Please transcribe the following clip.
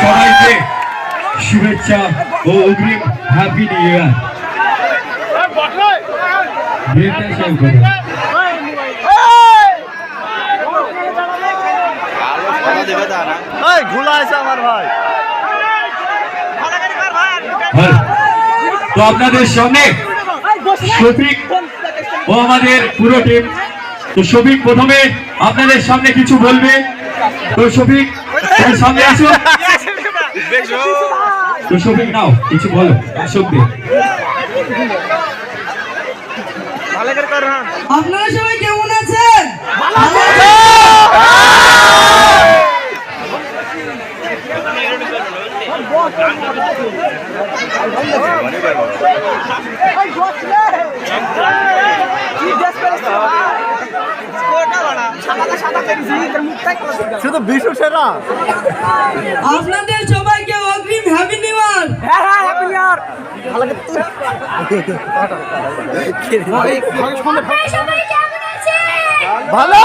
সবাইকে শুভেচ্ছা ও অগ্রিম হ্যাপি নিউ ইয়ার বিয়েটা শেয়ার করুন। এই আছে আমার ভাই। তো আপনাদের সামনে শফিক ও আমাদের পুরো টিম তো শফিক প্রথমে আপনাদের সামনে কিছু বলবে। তো শফিক সামনে আসো। তো শফিক নাও কিছু বলো দর্শকদের আপনারা সবাই কেমন আছেন? শুধু বিশু সেরা। আপনাদের সবাইকে অগ্রিম হ্যাপি নিউ ইয়ার আপনারা সবাই কেমন ইয়ার ভালো।